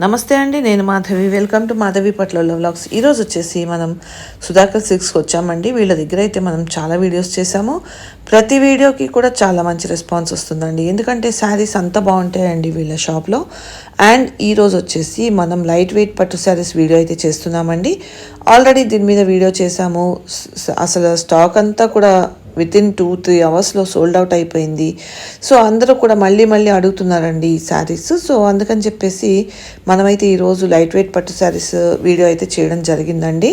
నమస్తే అండి నేను మాధవి. వెల్కమ్ టు మాధవి పట్ల వ్లాగ్స్ ఈరోజు వచ్చేసి మనం సుధాకర్ సిక్స్కి వచ్చామండి. వీళ్ళ దగ్గర అయితే మనం చాలా వీడియోస్ చేసాము ప్రతి వీడియోకి కూడా చాలా మంచి రెస్పాన్స్ వస్తుందండి. ఎందుకంటే శారీస్ అంత బాగుంటాయండి వీళ్ళ షాప్లో అండ్ ఈరోజు వచ్చేసి మనం లైట్ వెయిట్ పట్టు శారీస్ వీడియో అయితే చేస్తున్నామండి. ఆల్రెడీ దీని మీద వీడియో చేసాము అసలు స్టాక్ అంతా కూడా విత్ ఇన్ టూ త్రీ అవర్స్లో సోల్డ్ అవుట్ అయిపోయింది. సో అందరూ కూడా మళ్ళీ మళ్ళీ అడుగుతున్నారండి ఈ శారీస్ సో అందుకని చెప్పేసి మనమైతే ఈరోజు లైట్ వెయిట్ పట్టు శారీస్ వీడియో అయితే చేయడం జరిగిందండి.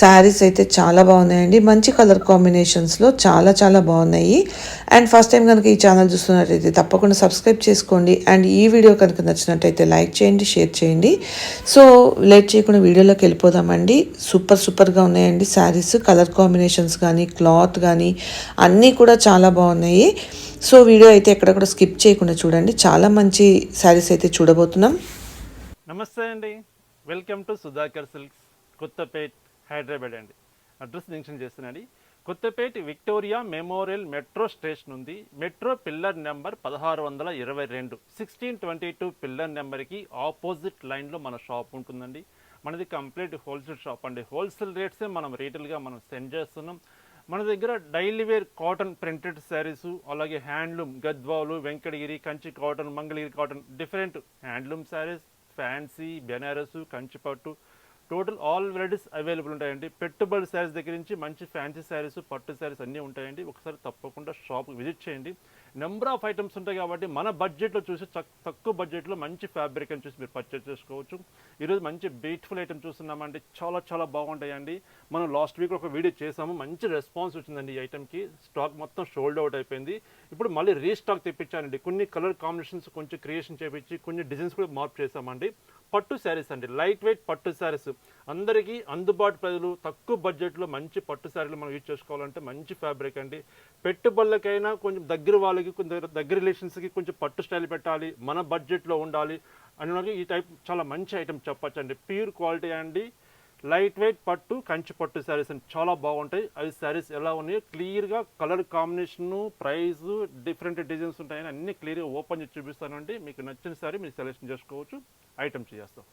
శారీస్ అయితే చాలా బాగున్నాయండి. మంచి కలర్ కాంబినేషన్స్లో చాలా చాలా బాగున్నాయి. అండ్ ఫస్ట్ టైం కనుక ఈ ఛానల్ చూస్తున్నట్టయితే తప్పకుండా సబ్స్క్రైబ్ చేసుకోండి. అండ్ ఈ వీడియో కనుక నచ్చినట్టయితే లైక్ చేయండి షేర్ చేయండి. సో లేట్ చేయకుండా వీడియోలోకి వెళ్ళిపోదామండి. సూపర్ సూపర్గా ఉన్నాయండి శారీస్ కలర్ కాంబినేషన్స్ కానీ క్లాత్ కానీ అన్నీ కూడా చాలా బాగున్నాయి. సో వీడియో అయితే ఎక్కడ కూడా స్కిప్ చేయకుండా చూడండి. చాలా మంచి శారీస్ అయితే చూడబోతున్నాం. నమస్తే అండి. Welcome to Sudhakar silks Kothapet Hyderabad అండి. Address mention చేస్తున్నాండి Kothapet Victoria Memorial metro station ఉంది. మెట్రో పిల్లర్ నెంబర్ పదహారు వందల ఇరవై రెండు. సిక్స్టీన్ ట్వంటీ టూ పిల్లర్ నెంబర్కి ఆపోజిట్ లైన్లో మన షాప్ ఉంటుందండి. మనది కంప్లీట్ హోల్సేల్ షాప్ అండి. హోల్సేల్ రేట్సే మనం రీటైల్గా మనం సెండ్ చేస్తున్నాం. మన దగ్గర daily wear cotton printed saris అలాగే handloom Gadwal Venkatagiri Kanchi cotton Mangalagiri cotton different handloom saris fancy Benaras కంచిపట్టు టోటల్ ఆల్ వెరైటీస్ అవైలబుల్ ఉంటాయండి. పెట్టుబడి శారీస్ దగ్గర నుంచి మంచి ఫ్యాన్సీ శారీస్ పట్టు శారీస్ అన్నీ ఉంటాయండి. ఒకసారి తప్పకుండా షాప్ విజిట్ చేయండి. నెంబర్ ఆఫ్ ఐటమ్స్ ఉంటాయి కాబట్టి మన బడ్జెట్లో చూసి తక్కువ బడ్జెట్లో మంచి ఫ్యాబ్రిక్ అని చూసి మీరు పర్చేస్ చేసుకోవచ్చు. ఈరోజు మంచి బ్యూటిఫుల్ ఐటమ్ చూస్తున్నామండి. చాలా చాలా బాగుంటాయండి. మనం లాస్ట్ వీక్ ఒక వీడియో చేసాము. మంచి రెస్పాన్స్ వచ్చిందండి ఈ ఐటమ్కి స్టాక్ మొత్తం షోల్డ్ అవుట్ అయిపోయింది. ఇప్పుడు మళ్ళీ రీస్టాక్ తెప్పించానండి. కొన్ని కలర్ కాంబినేషన్స్ కొంచెం క్రియేషన్ చేపించి కొన్ని డిజైన్స్ కూడా మార్పు చేసామండి పట్టు శారీస్ అండి. లైట్ వెయిట్ పట్టు శారీస్ అందరికీ అందుబాటు ప్రజలు తక్కువ బడ్జెట్లో మంచి పట్టు శారీలు మనం యూజ్ చేసుకోవాలంటే మంచి ఫ్యాబ్రిక్ అండి. పెట్టుబడులకైనా కొంచెం దగ్గర వాళ్ళకి కొంచెం దగ్గర- రిలేషన్స్కి కొంచెం పట్టు స్టైల్ పెట్టాలి మన బడ్జెట్లో ఉండాలి అని ఈ టైప్ చాలా మంచి ఐటమ్ చెప్పొచ్చు అండి ప్యూర్ క్వాలిటీ అండి. లైట్ వెయిట్ పట్టు కంచి పట్టు శారీస్ అండి. చాలా బాగుంటాయి. అవి శారీస్ ఎలా ఉన్నాయో క్లియర్గా colour combination price different designs ఉంటాయని అన్ని క్లియర్గా ఓపెన్ చేసి చూపిస్తానండి. మీకు నచ్చిన శారీ మీరు సెలెక్షన్ చేసుకోవచ్చు. ఐటమ్ చేస్తాం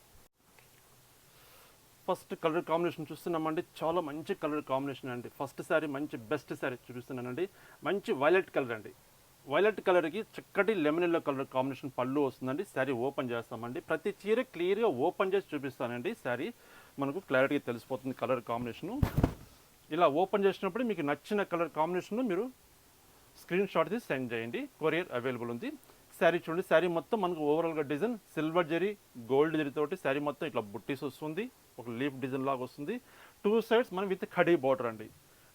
ఫస్ట్ కలర్ కాంబినేషన్ చూస్తున్నామండి. చాలా మంచి కలర్ కాంబినేషన్ అండి. ఫస్ట్ శారీ మంచి బెస్ట్ శారీ చూపిస్తున్నానండి. మంచి వైలెట్ కలర్ అండి. వైలెట్ కలర్కి చక్కటి లెమన్ ఎల్లో కలర్ కాంబినేషన్ పళ్ళు వస్తుందండి. శారీ ఓపెన్ చేస్తామండి. ప్రతి చీర క్లియర్గా ఓపెన్ చేసి చూపిస్తానండి శారీ. మనకు క్లారిటీగా తెలిసిపోతుంది కలర్ కాంబినేషను. ఇలా ఓపెన్ చేసినప్పుడు మీకు నచ్చిన కలర్ కాంబినేషన్ను మీరు స్క్రీన్ షాట్ తీసి సెండ్ చేయండి. కొరియర్ అవైలబుల్ ఉంది. శారీ చూడండి. శారీ మొత్తం మనకు ఓవరాల్గా design silver zari gold zari తోటి శారీ మొత్తం ఇట్లా బుట్టీస్ వస్తుంది. ఒక లీఫ్ డిజైన్ లాగా వస్తుంది. టూ సైడ్స్ మనం విత్ కడీ బార్డర్ అండి.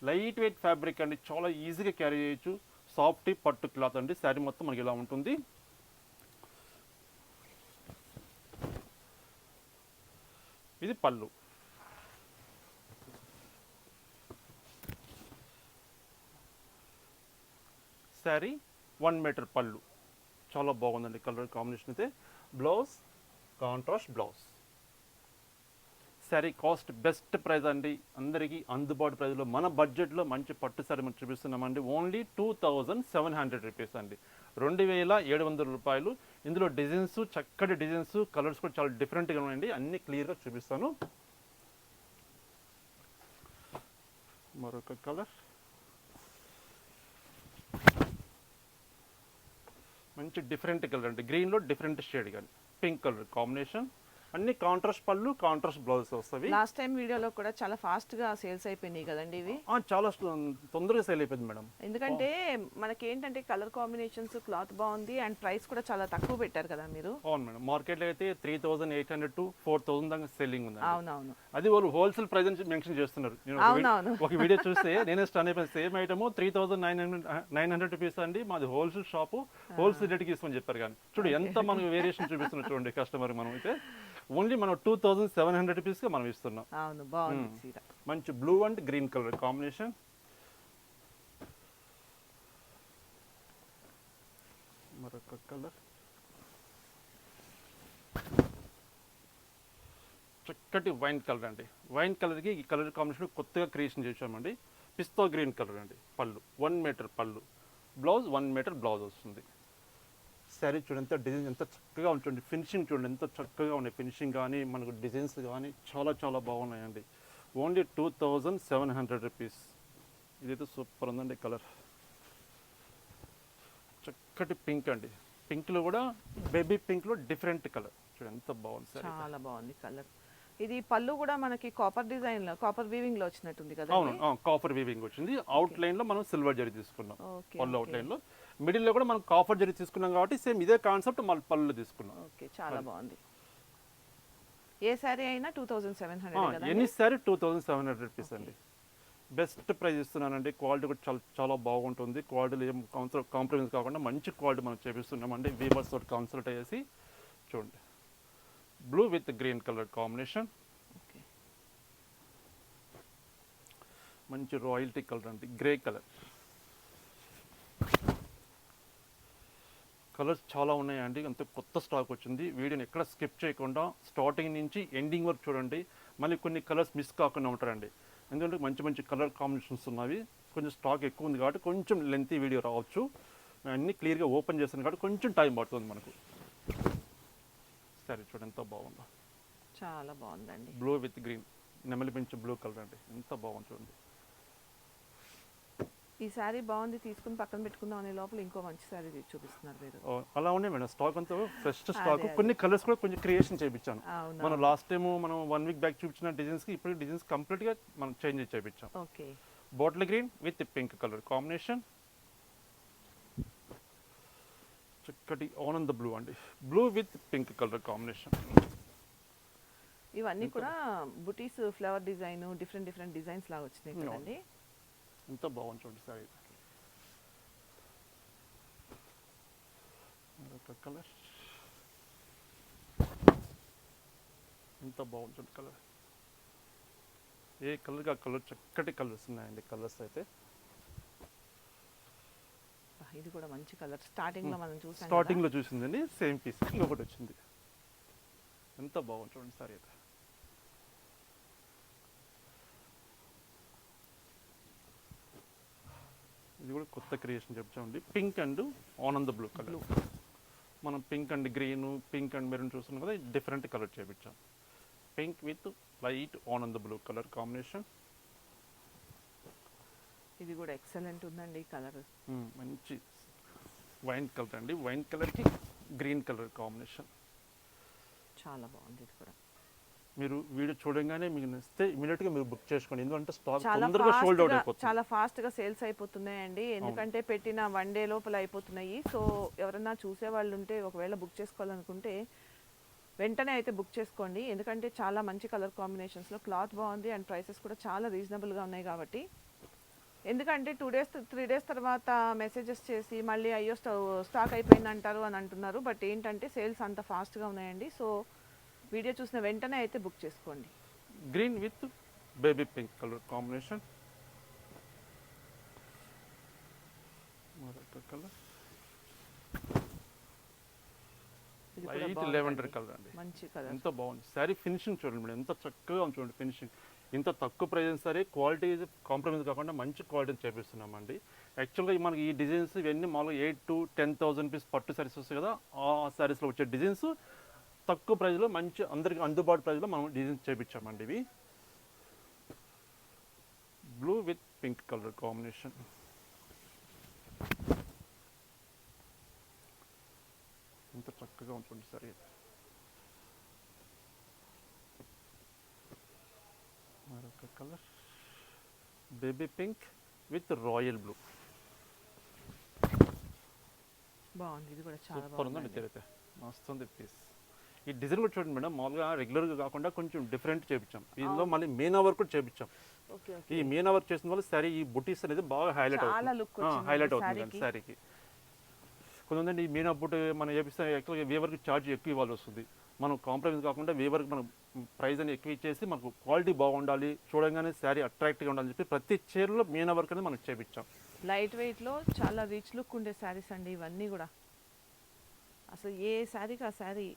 లైట్ వెయిట్ ఫ్యాబ్రిక్ అండి. చాలా ఈజీగా క్యారీ చేయొచ్చు. సాఫ్ట్ పట్టు క్లాత్ అండి. శారీ మొత్తం మనకి ఇలా ఉంటుంది. ఇది పళ్ళు. శారీ వన్ మీటర్ పళ్ళు. చాలా బాగుందండి కలర్ కాంబినేషన్ అయితే. Blouse contrast blouse. Sari cost best price అండి. అందరికీ అందుబాటు ప్రైస్లో మన బడ్జెట్లో మంచి పట్టు శారీ మనం చూపిస్తున్నామండి. Only two thousand seven hundred rupees అండి. రెండు వేల ఏడు వందల రూపాయలు. ఇందులో డిజైన్స్ చక్కటి డిజైన్స్ కలర్స్ కూడా చాలా డిఫరెంట్గా ఉన్నాయండి. అన్ని క్లియర్గా చూపిస్తాను. మరొక కలర్. మంచి డిఫరెంట్ కలర్ అండి. గ్రీన్లో డిఫరెంట్ షేడ్ కానీ. Pink colour combination. అన్ని కాంట్రాస్ట్ పళ్ళు కాంట్రాస్ట్ బ్లౌజెస్ వస్తాయి లాస్ట్ టైం వీడియోలో కూడా చాలా ఫాస్ట్గా సేల్స్ అయిపోయినాయి కదండి ఇవి? చాలా తొందరగా సేల్ అయిపోయింది మేడం. ఎందుకంటే మనకి ఏంటంటే కలర్ కాంబినేషన్స్ క్లాత్ బాగుంది అండ్ ప్రైస్ కూడా చాలా తక్కువ పెట్టారు కదా మీరు? అవును మేడం. మార్కెట్లో అయితే three thousand eight hundred to four thousand దాకా సెల్లింగ్ ఉంది అవునవును. అది వాళ్ళు హోల్సేల్ ప్రైస్ అని మెన్షన్ చేస్తున్నారు అవునవును. ఒక వీడియో చూస్తే నేనే స్టన్ అయిపోయింది same item three thousand nine hundred nine hundred rupees అండి. మాది హోల్సేల్ షాపు హోల్సేల్ రేట్కి ఇస్తామని చెప్పారు కానీ. చూడు ఎంత మనకు వేరియేషన్ చూపిస్తున్నారు చూడండి కస్టమర్ మనం అయితే. ఓన్లీ మనం టూ థౌసండ్ సెవెన్ హండ్రెడ్ రూపీస్గా మనం ఇస్తున్నాం. అవును బాగుంది చీర. మంచి blue and green colour combination. మరొక కలర్. చక్కటి వైన్ కలర్ అండి. వైన్ కలర్కి ఈ కలర్ కాంబినేషన్ కొత్తగా క్రియేషన్ చేసామండి పిస్తా గ్రీన్ కలర్ అండి పళ్ళు. వన్ మీటర్ పళ్ళు. బ్లౌజ్ వన్ మీటర్ బ్లౌజ్ వస్తుంది. శారీ చూడండి ఎంత డిజైన్ ఎంత చక్కగా ఉంటుంది ఫినిషింగ్ చూడండి ఎంత చక్కగా ఉన్నాయి. ఫినిషింగ్ కానీ మనకు డిజైన్స్ కానీ చాలా చాలా బాగున్నాయండి. Only two thousand seven hundred rupees ఇదైతే సూపర్ ఉందండి కలర్ చక్కటి పింక్ అండి. పింక్లో కూడా బేబీ పింక్లో డిఫరెంట్ కలర్ చూడండి ఎంత బాగుంది సార్ చాలా బాగుంది కలర్ ఇది పళ్ళు కూడా మనకి కాపర్ డిజైన్లో కాపర్ వీవింగ్లో వచ్చినట్టుంది కదా అవును కాపర్ వీవింగ్ వచ్చింది. అవుట్ లైన్లో మనం సిల్వర్ జరీ తీసుకున్నాం. పళ్ళు అవుట్ లైన్లో. మిడిల్లో కూడా మనం కాపర్ జరీ తీసుకున్నాం కాబట్టి సేమ్ ఇదే కాన్సెప్ట్ మళ్ళీ పళ్ళు తీసుకున్నాం. ఓకే చాలా బాగుంది. ఏ శారీ అయినా టూ థౌజండ్ సెవెన్ హండ్రెడ్ కదా? ఎన్ని sorry two thousand seven hundred rupees అండి. బెస్ట్ ప్రైస్ ఇస్తున్నానండి. క్వాలిటీ కూడా చాలా చాలా బాగుంటుంది. క్వాలిటీలో ఏం కాంప్రమైజ్ కాకుండా మంచి క్వాలిటీ మనం చేపిస్తున్నామండి. వీవర్స్ తోటి కన్సల్ట్ అయ్యేసి చూడండి. Blue with green colour combination okay. మంచి రాయల్టీ కలర్ అండి. గ్రే కలర్ కలర్స్ చాలా ఉన్నాయండి. అంత కొత్త స్టాక్ వచ్చింది. వీడియోని ఎక్కడ స్కిప్ చేయకుండా స్టార్టింగ్ నుంచి ఎండింగ్ వరకు చూడండి. మళ్ళీ కొన్ని కలర్స్ మిస్ కాకుండా ఉంటారండి. ఎందుకంటే మంచి మంచి కలర్ కాంబినేషన్స్ ఉన్నవి. కొంచెం స్టాక్ ఎక్కువ ఉంది కాబట్టి కొంచెం లెంతీ వీడియో రావచ్చు. అన్నీ క్లియర్గా ఓపెన్ చేస్తాను కాబట్టి కొంచెం టైం పడుతుంది మనకు. సరే చూడండి ఎంత బాగుందో. చాలా బాగుందండి. బ్లూ విత్ గ్రీన్ నెమలి పెంచి బ్లూ కలర్ అండి. ఎంత బాగుంది చూడండి. ఈ శారీ బాగుంది తీసుకుని పక్కన పెట్టుకుందాం అనే లోపల ఇంకో మంచి శారీ చూపిస్తున్నారు మీరు. అలా ఉన్నాయి మేడం. స్టాక్ అంతా ఫ్రెష్ స్టాక్. కొన్ని కలర్స్ కూడా కొంచెం క్రియేషన్ చేయించాను. మనం లాస్ట్ టైం మనం వన్ వీక్ బ్యాక్ చూపించిన డిజైన్స్కి ఇప్పుడు డిజైన్స్ కంప్లీట్గా మనం చేంజ్ చేయించాం. Okay. Bottle green with pink colour combination. చక్కటి ఆనంద బ్లూ అండి. Blue with pink colour combination. ఇవన్నీ కూడా బుటీస్ flower design different different designs లాగా వచ్చినాయి. కదండి. ఎంత బాగుంది చూడండి సార్ మరొక కలర్ ఎంత బాగుంది చూడండి కలర్ ఏ కలర్కి ఆ కలర్ చక్కటి కలర్స్ ఉన్నాయండి కలర్స్ అయితే ఇది కూడా మంచి కలర్ స్టార్టింగ్లో మనం చూసాం స్టార్టింగ్లో చూసిందండి సేమ్ పీస్ ఇంకొకటి వచ్చింది ఎంత బాగుంది చూడండి సార్ అయితే ఇది కూడా కొత్త క్రియేషన్ చెప్తామండి. పింక్ అండ్ ఆనంద బ్లూ కలర్. మనం pink and green pink and maroon చూస్తున్నాం కదా డిఫరెంట్ కలర్ చేపించాం. పింక్ విత్ లైట్ ఆనంద బ్లూ కలర్ కాంబినేషన్. ఇది కూడా ఎక్సలెంట్ ఉందండి కలర్. మంచి వైన్ కలర్ అండి. వైన్ కలర్కి గ్రీన్ కలర్ కాంబినేషన్. చాలా బాగుంది ఇది కూడా. మీరు వీడియో చూడంగానే మీకు నచ్చితే ఇమీడియట్గా మీరు బుక్ చేసుకోండి. ఎందుకంటే స్టాక్ తొందరగా సోల్డ్ అవుట్ అయిపోతుంది. చాలా ఫాస్ట్గా సేల్స్ అయిపోతున్నాయండి. ఎందుకంటే పెట్టిన వన్ డే లోపల అయిపోతున్నాయి. సో ఎవరైనా చూసే వాళ్ళు ఉంటే ఒకవేళ బుక్ చేసుకోవాలనుకుంటే వెంటనే అయితే బుక్ చేసుకోండి. ఎందుకంటే చాలా మంచి కలర్ కాంబినేషన్స్లో క్లాత్ బాగుంది అండ్ ప్రైసెస్ కూడా చాలా రీజనబుల్గా ఉన్నాయి కాబట్టి. ఎందుకంటే టూ డేస్ త్రీ డేస్ తర్వాత మెసేజెస్ చేసి మళ్ళీ అయ్యో స్టాక్ అయిపోయింది అంటారు అని అంటున్నారు. బట్ ఏంటంటే సేల్స్ అంత ఫాస్ట్గా ఉన్నాయండి. సో వీడియో చూసిన వెంటనే అయితే బుక్ చేసుకోండి. Green with baby pink colour combination మరొక కలర్ లైట్. లెవెండర్ కలర్ అండి. మంచి కలర్ ఎంత బాగుంది. శారీ ఫినిషింగ్ చూడండి మేడం ఎంత చక్కగా ఉంది చూడండి ఫినిషింగ్ ఇంత తక్కువ ప్రైస్ సరే క్వాలిటీ కాంప్రమైజ్ కాకుండా మంచి క్వాలిటీని చేపిస్తున్నామండి. యాక్చువల్గా మనకి ఈ డిజైన్స్ ఇవన్నీ మామూలుగా eight to ten thousand piece పట్టు సారీస్ వస్తాయి కదా ఆ సారీస్లో వచ్చే డిజైన్స్ తక్కువ ప్రైస్లో మంచి అందరికి అందుబాటు ప్రైస్లో మనం డిజైన్స్ చేపించామండి ఇవి. Blue with pink colour combination ఎంత చక్కగా ఉంటుంది సరే మరొక colour baby pink with royal blue బాగుంది ఇది కూడా చాలా సూపర్ ఉందండి బాగుంది తెరితే మస్తు ఉంది పీస్ ఈ డిజైన్ కూడా చూడండి మేడం మామూలుగా రెగ్యులర్గా కాకుండా కొంచెం డిఫరెంట్ చేపించాం. దీనిలో మళ్ళీ మీనా వర్క్ కూడా చేపించాం. ఓకే ఈ మీనా వర్క్ చేసిన వల్ల సరే ఈ బుటీస్ అనేది బాగా హైలైట్ అవుతుంది. హైలైట్ అవుతుంది. శారీకి కొంతమంది ఈ మీనా బుట్ మనం చేపిస్తే యాక్చువల్గా వేవర్కి ఛార్జ్ ఎక్కువ ఇవ్వాల్సి వస్తుంది. మనం కాంప్రమైజ్ కాకుండా వేవర్కి మనం ప్రైస్ అని ఎక్కువ ఇచ్చేసి మనకు క్వాలిటీ బాగుండాలి చూడంగానే శారీ అట్రాక్టివ్గా ఉండాలని చెప్పి ప్రతి చీరలో మీనా వర్క్ అనేది మనం చేపించాం. లైట్ వెయిట్లో చాలా రిచ్ లుక్ ఉండే శారీస్ అండి ఇవన్నీ కూడా. అసలు ఏ శారీకి ఆ శారీ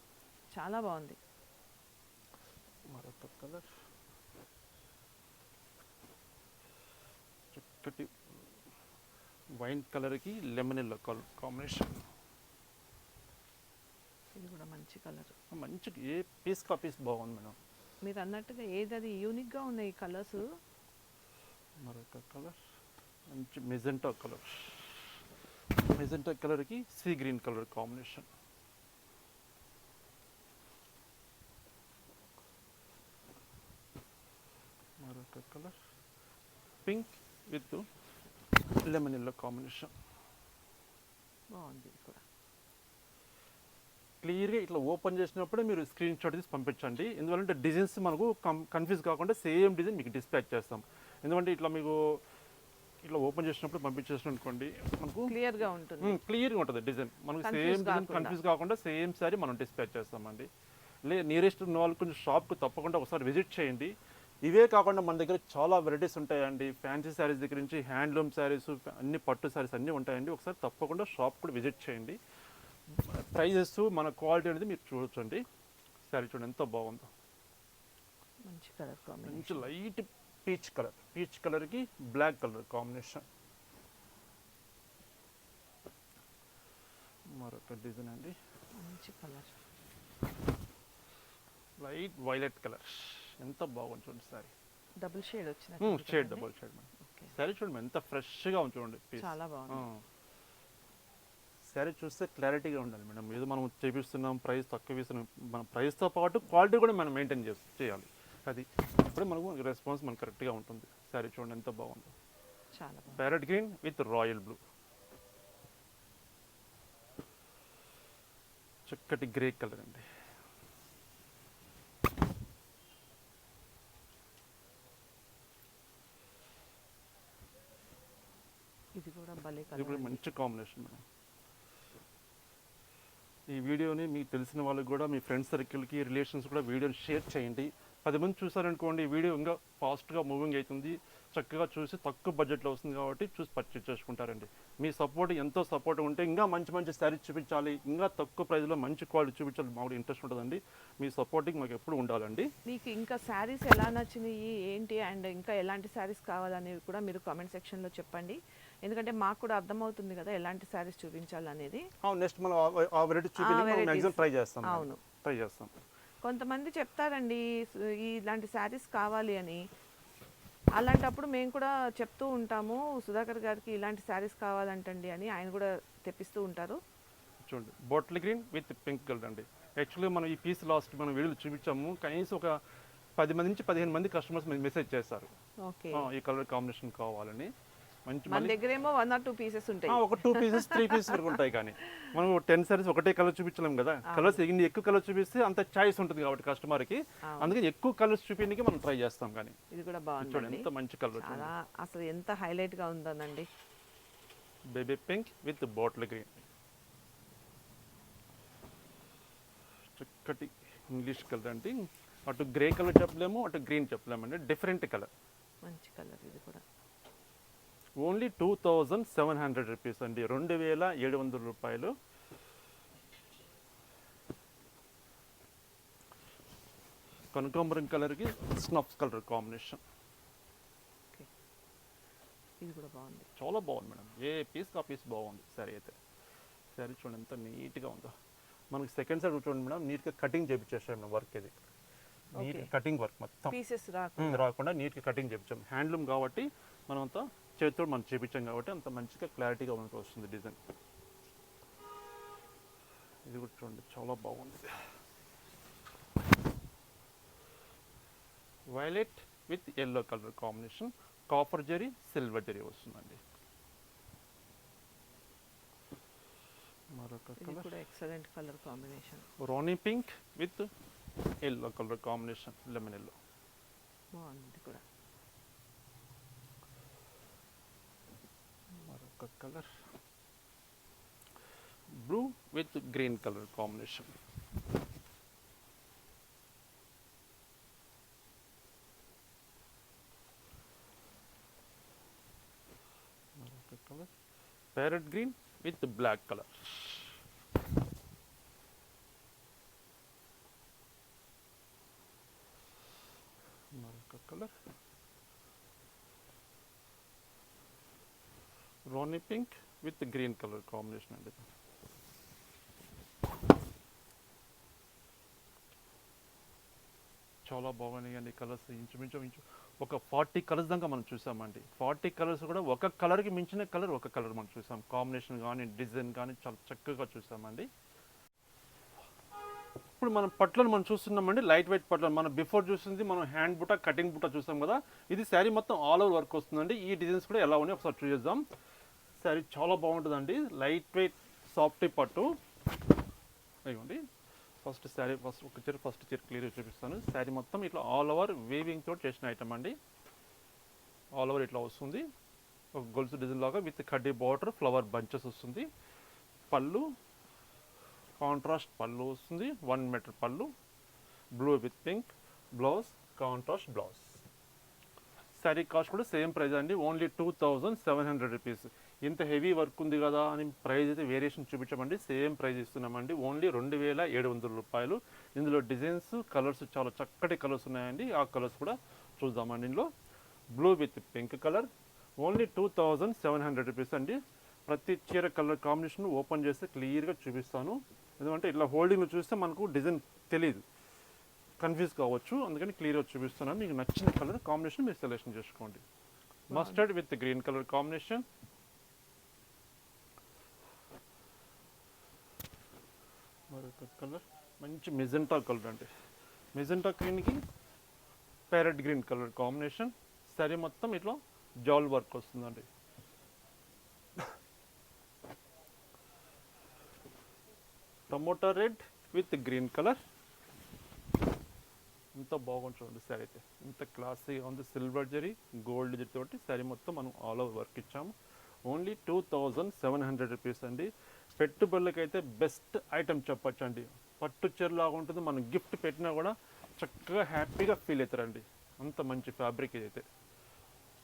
చాలా బాగుంది. మరొక కలర్. చక్కటి వైన్ కలర్కి లెమన్ ఎల్లో కలర్ కాంబినేషన్. మంచి కలర్. మంచి ఏ పీస్ కా పీస్ బాగుంది మేడం. మీరు అన్నట్టుగా ఏది అది యూనిక్గా ఉన్నాయి ఈ కలర్స్? మరొక కలర్. మంచి మెజెంటా కలర్. మెజెంటా కలర్కి సీ గ్రీన్ కలర్ కాంబినేషన్. మరొక colour pink with lemon yellow combination బాగుంది ఇది కూడా క్లియర్గా ఇట్లా ఓపెన్ చేసినప్పుడే మీరు స్క్రీన్ షాట్ తీసి పంపించండి. ఎందుకంటే డిజైన్స్ మనకు కన్ఫ్యూజ్ కాకుండా సేమ్ డిజైన్ మీకు డిస్పాచ్ చేస్తాం. ఎందుకంటే ఇట్లా మీకు ఇట్లా ఓపెన్ చేసినప్పుడు పంపించేసిన అనుకోండి మనకు క్లియర్గా ఉంటుంది. క్లియర్గా ఉంటుంది డిజైన్ మనకు సేమ్ డిజైన్. కన్ఫ్యూజ్ కాకుండా. సేమ్ సారీ మనం డిస్పాచ్ చేస్తామండి. లే నియరెస్ట్ ఉన్న వాళ్ళు కొంచెం షాప్కి తప్పకుండా ఒకసారి విజిట్ చేయండి. ఇవే కాకుండా మన దగ్గర చాలా వెరైటీస్ ఉంటాయండి. ఫ్యాన్సీ శారీస్ దగ్గర నుంచి హ్యాండ్లూమ్ శారీస్ అన్ని పట్టు శారీస్ అన్నీ ఉంటాయండి. ఒకసారి తప్పకుండా షాప్ కూడా విజిట్ చేయండి. ప్రైజెస్ మన క్వాలిటీ అనేది మీరు చూడొచ్చండి. శారీ చూడండి ఎంత బాగుందో. మంచి కలర్ మంచి లైట్ పీచ్ కలర్ పీచ్ కలర్కి బ్లాక్ కలర్ కాంబినేషన్ మరొక డిజైన్ అండి. మంచి కలర్ లైట్ వైలెట్ కలర్ ఎంత బాగుంది చూడండి సారీ. డబుల్ షేడ్ వచ్చిన shade double shade madam. Sari చూడండి ఎంత ఫ్రెష్గా ఉంది చూడండి piece. చాలా బాగుంది. శారీ చూస్తే క్లారిటీగా ఉండాలి మేడం. ఏదో మనం చేపిస్తున్నాం ప్రైస్ తక్కువ ఇస్తున్నాం. మన ప్రైస్తో పాటు క్వాలిటీ కూడా మనం మెయింటైన్ చేసి చేయాలి. అది అప్పుడే మనకు రెస్పాన్స్ మనకు కరెక్ట్గా ఉంటుంది. శారీ చూడండి ఎంత బాగుందో. చాలా parrot green with royal blue చక్కటి గ్రే కలర్ అండి. ఇది కూడా భలే ఇది కూడా కలర్ మంచి కాంబినేషన్ మేడం. ఈ వీడియోని మీకు తెలిసిన వాళ్ళకి కూడా మీ ఫ్రెండ్స్ సర్కిల్కి రిలేషన్స్ కూడా వీడియోని షేర్ చేయండి. పది మంది చూసారనుకోండి ఈ వీడియో ఇంకా ఫాస్ట్గా మూవింగ్ అవుతుంది. చక్కగా చూసి తక్కువ బడ్జెట్లో వస్తుంది కాబట్టి చూసి పర్చేజ్ చేసుకుంటారండి. మీ సపోర్ట్ ఎంతో సపోర్ట్ ఉంటే ఇంకా మంచి మంచి శారీస్ చూపించాలి. ఇంకా తక్కువ ప్రైస్లో మంచి క్వాలిటీ చూపించాలి. మాకు ఇంట్రెస్ట్ ఉంటుందండి. మీ సపోర్టింగ్ మాకు ఎప్పుడు ఉండాలండి. మీకు ఇంకా శారీస్ ఎలా నచ్చినాయి ఏంటి? అండ్ ఇంకా ఎలాంటి శారీస్ కావాలనేవి కూడా మీరు కామెంట్ సెక్షన్లో చెప్పండి. ఎందుకంటే మాకు కూడా అర్థమవుతుంది కదా ఎలాంటి శారీస్ చూపించాలనేది. నెక్స్ట్ మనం ఆ- వెరైటీ చూపించి varieties. మ్యాక్సిమం ట్రై చేస్తాం అవును. ట్రై చేస్తాం. కొంతమంది చెప్తారండి ఇలాంటి శారీస్ కావాలి అని. అలాంటప్పుడు మేము కూడా చెప్తూ ఉంటాము సుధాకర్ గారికి ఇలాంటి శారీస్ కావాలంటండి అని ఆయన కూడా తెప్పిస్తూ ఉంటారు. చూడండి bottle green with pink colour అండి. యాక్చువల్లీ మనం ఈ పీస్ లాస్ట్ మనం వీడియోలో చూపించాము కనీసం ఒక పది మంది నుంచి పదిహేను మంది కస్టమర్స్ మెసేజ్ చేస్తారు ఈ కలర్ కాంబినేషన్ కావాలని. మంచి మన దగ్గర ఏమో వన్ ఆర్ టూ పీసెస్ ఉంటాయి. ఒక టూ పీసెస్ త్రీ పీసెస్ వరకు ఉంటాయి కానీ. మనం టెన్ సారీస్ ఒకటే కలర్ చూపించలేం కదా. కలర్స్ ఇన్ని ఎక్కువ కలర్ చూపిస్తే అంత చాయిస్ ఉంటుంది కాబట్టి కస్టమర్కి అందుకని ఎక్కువ కలర్స్ చూపించడానికి మనం ట్రై చేస్తాం కానీ. ఇది కూడా చూడండి బాగుందండి ఎంత మంచి కలర్ చాలా అసలు ఎంత హైలైట్గా ఉందనండి. Baby pink with bottle green చక్కటి ఇంగ్లీష్ కలర్ అంటే అటు గ్రే కలర్ చెప్పలేము అటు గ్రీన్ చెప్పలేము అండి డిఫరెంట్ కలర్ మంచి కలర్ ఇది కూడా. Only two thousand seven hundred rupees అండి. రెండు వేల ఏడు వందల రూపాయలు. కనకాంబరం కలర్కి స్నఫ్ కలర్ కాంబినేషన్. ఇది కూడా బాగుంది. చాలా బాగుంది మేడం. ఏ పీస్ ఆ పీస్ బాగుంది. సరే అయితే. సరే చూడండి ఎంత నీట్గా ఉందో. మనకి సెకండ్ సైడ్ చూడండి మేడం. నీట్గా కటింగ్ చేపించేసాం మేడం వర్క్ ఇది. నీట్. కటింగ్ వర్క్ మొత్తం. పీసెస్ రాకుండా. నీట్గా కటింగ్ చేపించాం. హ్యాండ్లూమ్ కాబట్టి మనం అంతా చేతితో మనం చేపించాం కాబట్టి అంత మంచిగా క్లారిటీగా మనకు వస్తుంది డిజైన్. ఇది కూడా చూడండి చాలా బాగుంది. Violet with yellow colour combination copper zari silver zari వస్తుందండి. మరొక colour excellent colour combination rani pink with yellow colour combination lemon yellow బాగుంది కూడా. color. Blue with green color combination. Color. Parrot green with the black color. Color. మరొక pink with green colour combination అండి చాలా అండి colours ఇంచుమించు inch. ఒక forty colours దాకా మనం చూసామండి. ఫార్టీ కలర్స్ కూడా ఒక కలర్కి మించిన కలర్ ఒక కలర్ మనం చూసాం. కాంబినేషన్ కానీ డిజైన్ కానీ చాలా చక్కగా చూసామండి. ఇప్పుడు మనం పట్లను మనం చూస్తున్నామండి. లైట్ వెయిట్ పట్లను. మనం బిఫోర్ చూసింది మనం హ్యాండ్ బుట్ట కటింగ్ బుట్ట చూసాం కదా. ఇది శారీ మొత్తం ఆల్ ఓవర్ వర్క్ వస్తుందండి. ఈ డిజైన్స్ కూడా ఎలా ఉన్నాయి ఒకసారి చూసేద్దాం. శారీ చాలా బాగుంటుందండి. లైట్ వెయిట్ సాఫ్ట్ పట్టు. ఇవ్వండి ఫస్ట్ శారీ ఫస్ట్ ఒక చీర ఫస్ట్ చీర క్లియర్ చూపిస్తాను. శారీ మొత్తం ఇట్లా ఆల్ ఓవర్ వేవింగ్ తోటి చేసిన ఐటమ్ అండి. ఆల్ ఓవర్ ఇట్లా వస్తుంది. ఒక గొలుసు డిజైన్ లాగా విత్ కడ్డీ బార్డర్ ఫ్లవర్ బంచెస్ వస్తుంది. పళ్ళు కాంట్రాస్ట్ పళ్ళు వస్తుంది. వన్ మీటర్ పళ్ళు. Blue with pink blouse contrast blouse sari cost కూడా సేమ్ ప్రైస్ అండి. Only two thousand seven hundred rupees ఇంత హెవీ వర్క్ ఉంది కదా అని ప్రైజ్ అయితే వేరియేషన్ చూపించమండి. సేమ్ ప్రైజ్ ఇస్తున్నామండి. ఓన్లీ రెండు వేల ఏడు వందల రూపాయలు. ఇందులో డిజైన్స్ కలర్స్ చాలా చక్కటి కలర్స్ ఉన్నాయండి. ఆ కలర్స్ కూడా చూద్దామండి ఇందులో. Blue with pink colour only two thousand seven hundred rupees అండి. ప్రతి చీర కలర్ కాంబినేషన్ ఓపెన్ చేస్తే క్లియర్గా చూపిస్తాను. ఎందుకంటే ఇట్లా హోల్డింగ్లో చూస్తే మనకు డిజైన్ తెలియదు కన్ఫ్యూజ్ కావచ్చు. అందుకని క్లియర్గా చూపిస్తున్నాను. మీకు నచ్చిన కలర్ కాంబినేషన్ మీరు సెలెక్షన్ చేసుకోండి. Mustard with green colour combination మరొక కలర్ మంచి మెజెంటా కలర్ అండి. మెజెంటా గ్రీన్కి ప్యారెట్ గ్రీన్ కలర్ కాంబినేషన్ సరే మొత్తం ఇట్లా జాల్ వర్క్ వస్తుందండి. Tomato red with green colour ఎంత బాగుంది చూడండి సారీ అయితే. ఇంత క్లాసీగా ఉంది. సిల్వర్ జరీ గోల్డ్ జరీ తోటి సారీ మొత్తం మనం ఆల్ ఓవర్ వర్క్ ఇచ్చాము. Only two thousand seven hundred rupees అండి. పెట్టుబడులకైతే బెస్ట్ ఐటమ్ చెప్పచ్చండి. అండి పట్టు చీరలాగా ఉంటుంది. మనం గిఫ్ట్ పెట్టినా కూడా చక్కగా హ్యాపీగా ఫీల్ అవుతారండి. అంత మంచి ఫ్యాబ్రిక్ ఇదైతే.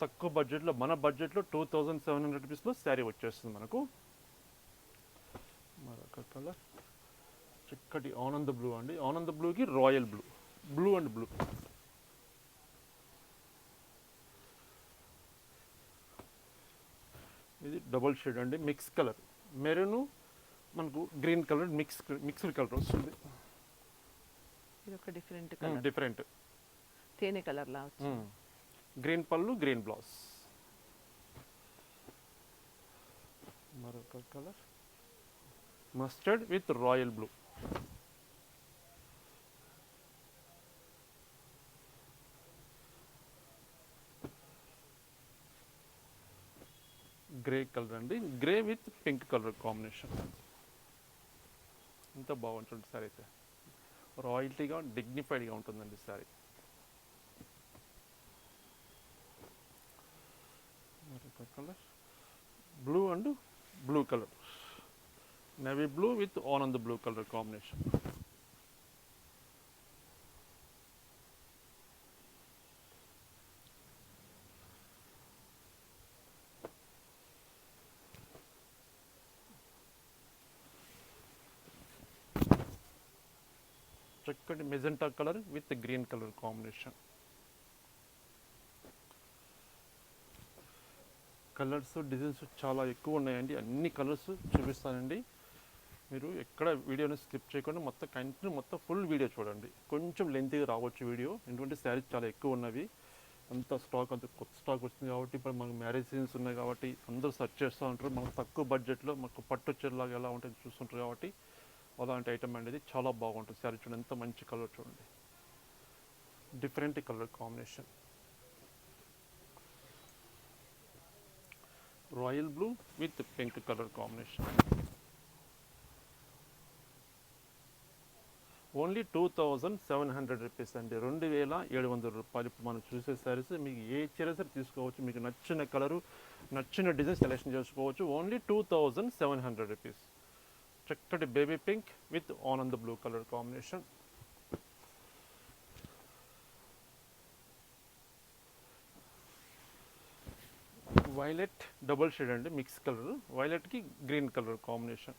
తక్కువ బడ్జెట్లో మన బడ్జెట్లో టూ థౌజండ్ సెవెన్ హండ్రెడ్ రూపీస్లో శారీ వచ్చేస్తుంది మనకు. మరొక కలర్. చక్కటి ఆనంద బ్లూ అండి. ఆనంద బ్లూకి royal blue. Blue and blue. ఇది డబుల్ షేడ్ అండి. Mix colour. మెరూను మనకు green colour mix mixed colour వస్తుంది. ఇది ఒక డిఫరెంట్ కలర్ డిఫరెంట్ తేనె కలర్ లా వచ్చింది. గ్రీన్ పళ్ళు గ్రీన్ బ్లౌజ్. మరొక colour. Mustard with royal blue. Grey colour అండి. Grey with pink colour combination. ఎంత బాగుంటుంది సారీ అయితే. రాయల్టీగా డిగ్నిఫైడ్గా ఉంటుందండి sari. Colour blue and blue colour navy blue with Anand blue colour combination చక్కటి magenta colour with green colour combination. Colours designs చాలా ఎక్కువ ఉన్నాయండి. అన్ని కలర్స్ చూపిస్తానండి. మీరు ఎక్కడ వీడియోని స్కిప్ చేయకుండా మొత్తం కంటిన్యూ మొత్తం ఫుల్ వీడియో చూడండి. కొంచెం లెంతీగా రావచ్చు వీడియో. ఎందుకంటే శారీస్ చాలా ఎక్కువ ఉన్నవి. అంత స్టాక్ అంత కొత్త స్టాక్ వచ్చింది కాబట్టి ఇప్పుడు మనకు మ్యారేజ్ సీజన్స్ ఉన్నాయి కాబట్టి అందరూ సెర్చ్ చేస్తూ ఉంటారు. మనకు తక్కువ బడ్జెట్లో మాకు పట్టు చీరలాగా ఎలా ఉంటుంది చూస్తుంటారు కాబట్టి అలాంటి ఐటమ్ అనేది చాలా బాగుంటుంది. శారీ చూడండి ఎంత మంచి కలర్ చూడండి. Different colour combination royal blue with pink colour combination only two thousand seven hundred rupees అండి. రెండు వేల ఏడు వందల రూపాయలు ఇప్పుడు మనం చూసే సారీస్ మీకు ఏ చీర సరే తీసుకోవచ్చు. మీకు నచ్చిన కలరు నచ్చిన డిజైన్ సెలెక్షన్ చేసుకోవచ్చు. Only two thousand seven hundred rupees చక్కటి baby pink with Anand blue colour combination violet double shade అండి మిక్స్ కలర్ వైలెట్కి గ్రీన్ కలర్ కాంబినేషన్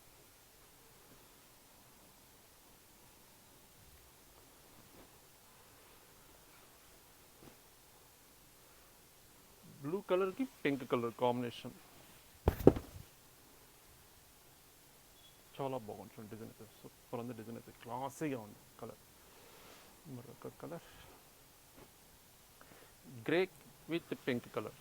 బ్లూ కలర్కి పింక్ కలర్ కాంబినేషన్ చాలా బాగుంటుంది డిజైన్ అయితే సూపర్ ఉంది డిజైన్ అయితే క్లాసీగా ఉంది. కలర్ మరొక colour grey with pink colour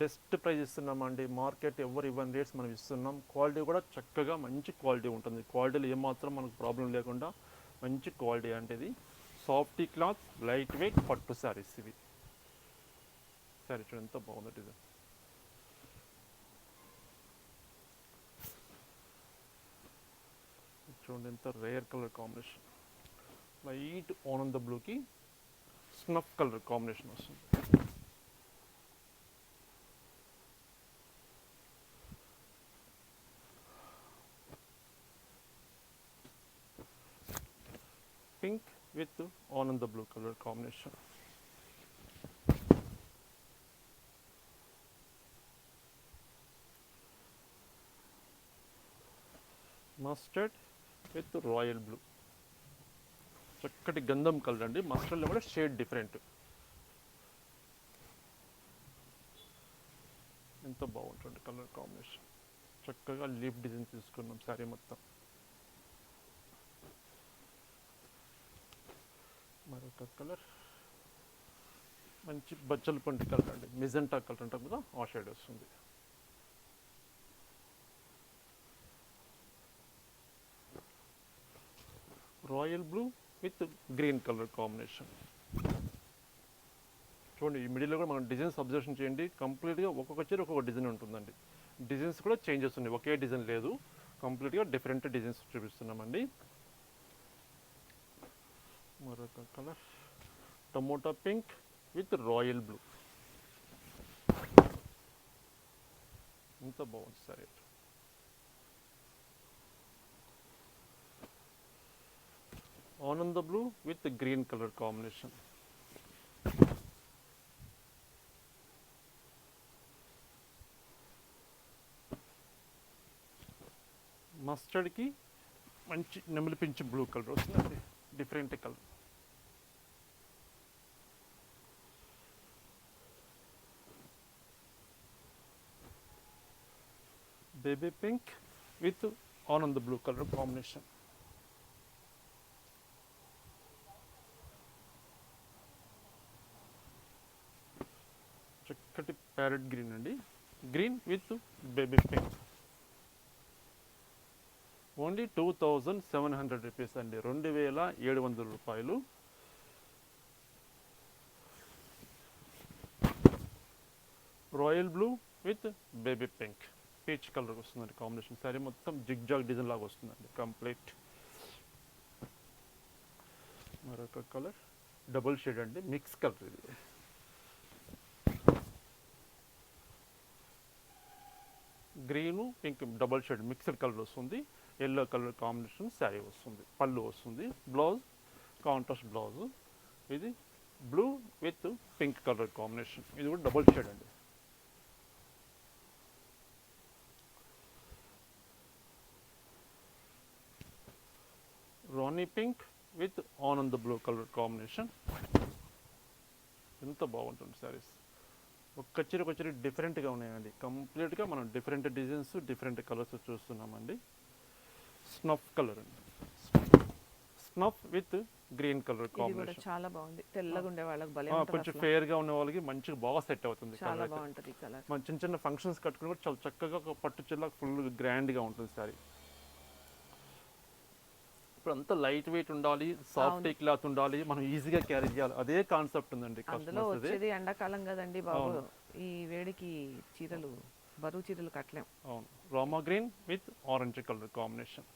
best price ఇస్తున్నామండి. మార్కెట్ ఎవరు ఇవ్వని రేట్స్ మనం ఇస్తున్నాం. క్వాలిటీ కూడా చక్కగా మంచి క్వాలిటీ ఉంటుంది. క్వాలిటీలో ఏమాత్రం మనకు ప్రాబ్లం లేకుండా మంచి క్వాలిటీ అంటే ఇది. సాఫ్టీ క్లాత్ లైట్ వెయిట్ పట్టు శారీస్ ఇవి. శారీ చూడంతో బాగుంది డిజైన్ చూడండి ఎంత రేర్ కలర్ కాంబినేషన్ లైట్ ఆనంద బ్లూకి స్నఫ్ కలర్ కాంబినేషన్ వస్తుంది పింక్ విత్ ఆనంద blue colour combination mustard with royal blue. చక్కటి గంధం కలర్ అండి. మస్టర్లో కూడా షేడ్ డిఫరెంట్. ఎంత బాగుంటుంది కలర్ కాంబినేషన్. చక్కగా లీఫ్ డిజైన్ తీసుకున్నాం శారీ మొత్తం. మరొక కలర్. మంచి బచ్చల పంటి కలర్ అండి. మిజెంటా కలర్ అంటే కూడా ఆ షేడ్ వస్తుంది. Royal blue with green colour combination చూడండి ఈ మిడిల్లో కూడా మనం డిజైన్స్ అబ్జర్వేషన్ చేయండి. కంప్లీట్గా ఒక్కొక్క చీర ఒక్కొక్క డిజైన్ ఉంటుందండి. డిజైన్స్ కూడా చేంజ్ ఉన్నాయి. ఒకే డిజైన్ లేదు. కంప్లీట్గా డిఫరెంట్ డిజైన్స్ చూపిస్తున్నామండి. మరొక colour tomato pink with royal blue ఇంత బాగుంది సరే ఆనంద blue with green colour combination. మస్టర్డ్కి మంచి నెమిలిపించి బ్లూ కలర్ వస్తుంది different colour. Baby pink with ఆనంద బ్లూ కలర్ కాంబినేషన్ చక్కటి ప్యారెట్ గ్రీన్ అండి. Green with baby pink. Only two thousand seven hundred rupees అండి. రెండు వేల ఏడు వందల రూపాయలు. Royal blue with baby pink. Peach colour వస్తుందండి కాంబినేషన్. సారీ మొత్తం జిగ్ జాగ్ డిజైన్ లాగా వస్తుందండి. కంప్లీట్. మరొక కలర్. డబుల్ షేడ్ అండి. మిక్స్ కలర్ ఇది. Green pink double shade mixed colour వస్తుంది. ఎల్లో కలర్ కాంబినేషన్ శారీ వస్తుంది. పళ్ళు వస్తుంది. Blouse contrast blouse. ఇది blue with pink colour combination. ఇది కూడా డబల్ షేడ్ అండి. రానీ పింక్ విత్ ఆనంద్ బ్లూ కలర్ కాంబినేషన్. ఎంత బాగుంటుంది శారీస్. ఒక్క చీర ఒక చీర డిఫరెంట్గా ఉన్నాయండి. కంప్లీట్గా మనం డిఫరెంట్ డిజైన్స్ డిఫరెంట్ కలర్స్ చూస్తున్నామండి. స్నఫ్ కలర్ అండి. Snuff with green colour combination. చాలా బాగుంది. తెల్లగా ఉండే వాళ్ళకి భలే కొంచెం. ఫేర్గా ఉన్న వాళ్ళకి మంచిగా బాగా సెట్ అవుతుంది చాలా. బాగుంటుంది కలర్. మన చిన్న చిన్న ఫంక్షన్స్ కట్టుకుని కూడా చాలా చక్కగా ఒక పట్టు చీర ఫుల్ గ్రాండ్గా ఉంటుంది సారీ. ఇప్పుడు అంతా లైట్ వెయిట్ ఉండాలి సాఫ్ట్ క్లాత్ ఉండాలి మనం ఈజీగా క్యారీ చేయాలి. అదే కాన్సెప్ట్ ఉందండి అందులో వచ్చేది ఎండాకాలం కదండి బాబు. ఈ వేడికి చీరలు బరువు చీరలు కట్టలేం. అవును. Rama green with orange colour combination.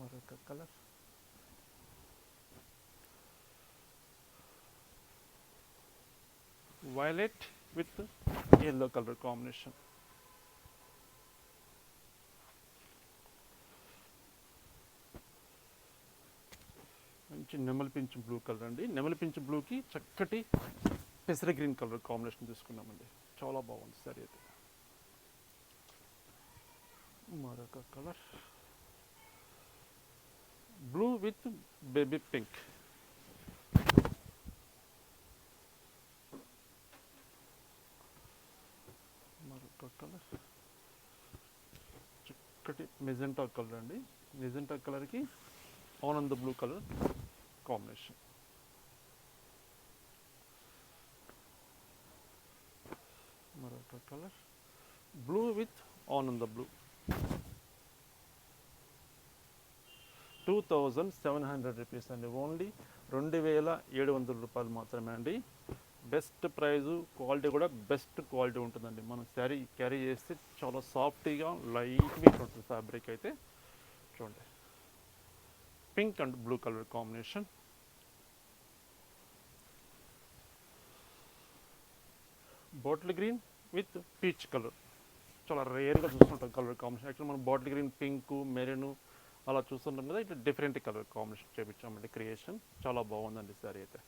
మరొక colour. Violet with yellow colour combination. మంచి నెమలి పింఛు బ్లూ కలర్ అండి. నెమలి పింఛు బ్లూకి చక్కటి పెసర గ్రీన్ కలర్ కాంబినేషన్ తీసుకున్నామండి. చాలా బాగుంది సరే అయితే. మరొక colour. Blue with baby pink. మరొక కలర్. చక్కటి మెజెంటా కలర్ అండి. మెజెంటా కలర్కి ఆనంద్ బ్లూ కలర్ కాంబినేషన్ మరొక కలర్ బ్లూ విత్ ఆనంద blue two thousand seven hundred rupees అండి. ఓన్లీ రెండు వేల ఏడు వందల రూపాయలు మాత్రమే అండి. బెస్ట్ ప్రైజు క్వాలిటీ కూడా బెస్ట్ క్వాలిటీ ఉంటుందండి. మనం శారీ క్యారీ చేస్తే చాలా సాఫ్ట్గా లైట్ వెయిట్ ఉంటుంది ఫ్యాబ్రిక్ అయితే. చూడండి. Pink and blue colour combination bottle green with peach colour చాలా రేర్గా చూస్తుంటాం కలర్ కాంబినేషన్ యాక్చువల్ మనం బాటిల్ గ్రీన్ పింక్ మెరూన్ అలా చూస్తుంటాం కదా ఇట్లా డిఫరెంట్ కలర్ కాంబినేషన్ చేపించామండి క్రియేషన్ చాలా బాగుందండి సారీ అయితే.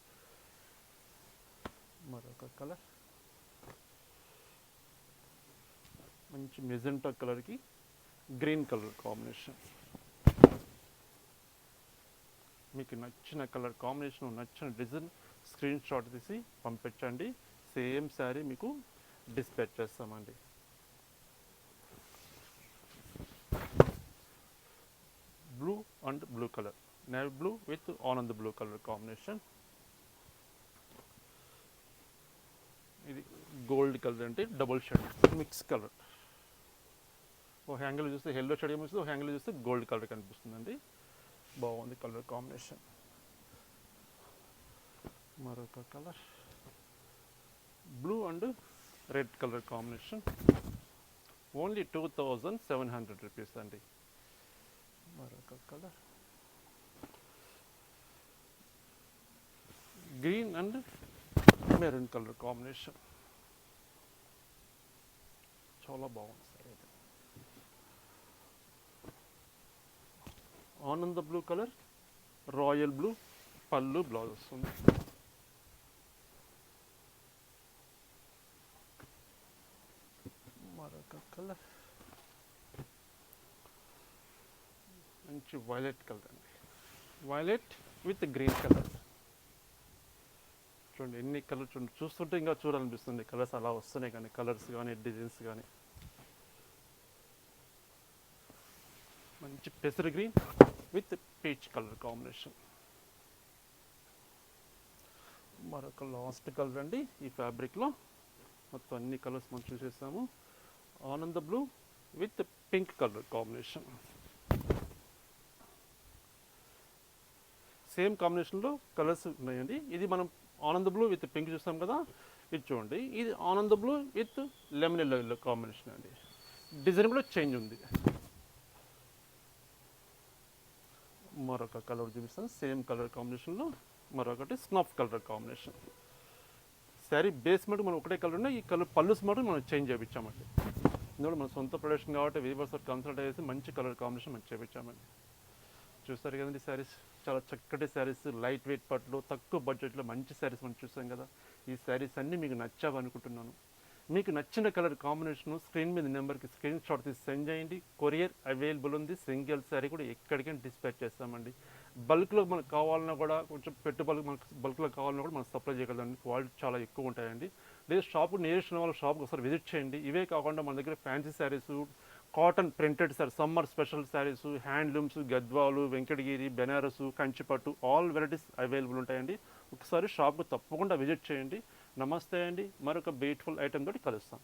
మరొక కలర్ మంచి మెజెంటా కలర్కి గ్రీన్ కలర్ కాంబినేషన్ మీకు నచ్చిన కలర్ కాంబినేషన్ నచ్చిన డిజైన్ స్క్రీన్ షాట్ తీసి పంపించండి. సేమ్ శారీ మీకు డిస్పాచ్ చేస్తామండి. Blue and blue colour navy blue with Anand blue colour combination ఇది గోల్డ్ కలర్ అంటే డబుల్ షేడ్ మిక్స్ కలర్ ఓ హ్యాంగిల్ చూస్తే ఎల్లో షేడ్ కనిపిస్తుంది ఓ హ్యాంగిల్ చూస్తే గోల్డ్ కలర్ కనిపిస్తుందండి. బాగుంది కలర్ కాంబినేషన్. మరొక colour. Blue and red colour combination. Only two thousand seven hundred rupees అండి. మరొక colour. Green and maroon colour combination. చాలా బాగుంది సార్ ఇది ఆనంద బ్లూ కలర్ రాయల్ బ్లూ పళ్ళు బ్లౌజ్ వస్తుంది మరొక కలర్. మంచి వైలెట్ కలర్ అండి. Violet with green colour. చూడండి ఎన్ని కలర్ చూడండి. చూస్తుంటే ఇంకా చూడాలనిపిస్తుంది. కలర్స్ అలా వస్తున్నాయి కానీ కలర్స్ కానీ డిజైన్స్ కానీ. మంచి పెసర్ green with peach colour combination. మరొక లాస్ట్ కలర్ అండి ఈ ఫ్యాబ్రిక్లో మొత్తం అన్ని కలర్స్ మనం చూసేసాము. Ananda blue with pink colour combination. Same కాంబినేషన్లో కలర్స్ ఉన్నాయండి. ఇది మనం ఆనంద బ్లూ విత్ పింక్ చూస్తాం కదా ఇది చూడండి. ఇది Ananda blue with lemon yellow combination అండి. డిజైన్ కూడా చేంజ్ ఉంది. మరొక కలర్ చూపిస్తాను. సేమ్ కలర్ కాంబినేషన్లో మరొకటి snuff colour combination sari base మటు మనం ఒకటే కలర్ ఉన్నాయి. ఈ కలర్ పళ్ళుస్ మటు మనం చేంజ్ చేయించామండి ఇందులో మన సొంత ప్రొడక్షన్ కాబట్టి వీవర్స్ కన్సల్ట్ చేసి మంచి కలర్ కాంబినేషన్ మనం చేయించామండి చూస్తారు కదండి శారీస్ చాలా చక్కటి శారీస్ లైట్ వెయిట్ పట్లు తక్కువ బడ్జెట్లో మంచి శారీస్ మనం చూసాం కదా. ఈ శారీస్ అన్నీ మీకు నచ్చావు అనుకుంటున్నాను మీకు నచ్చిన కలర్ కాంబినేషన్ స్క్రీన్ మీద నెంబర్కి స్క్రీన్ షాట్ తీసి సెండ్ చేయండి. కొరియర్ అవైలబుల్ ఉంది. సింగిల్ శారీ కూడా ఎక్కడికైనా డిస్పాచ్ చేస్తామండి. బల్క్లో మనకు కావాలన్నా కూడా కొంచెం పెట్టుబడులు మనకు బల్క్లో కావాలన్నా కూడా మనం సప్లై చేయగలండి క్వాలిటీ చాలా ఎక్కువ ఉంటాయండి. లేదా షాప్ నేర్చిన వాళ్ళ షాప్కి ఒకసారి విజిట్ చేయండి. ఇవే కాకుండా మన దగ్గర fancy saris cotton printed sari summer special saris handlooms Gadwal Venkatagiri Banaras కంచిపట్టు ఆల్ వెరైటీస్ అవైలబుల్ ఉంటాయండి. ఒకసారి షాప్కు తప్పకుండా విజిట్ చేయండి. నమస్తే అండి. మరొక బ్యూటిఫుల్ ఐటెం తోటి కలుస్తాం.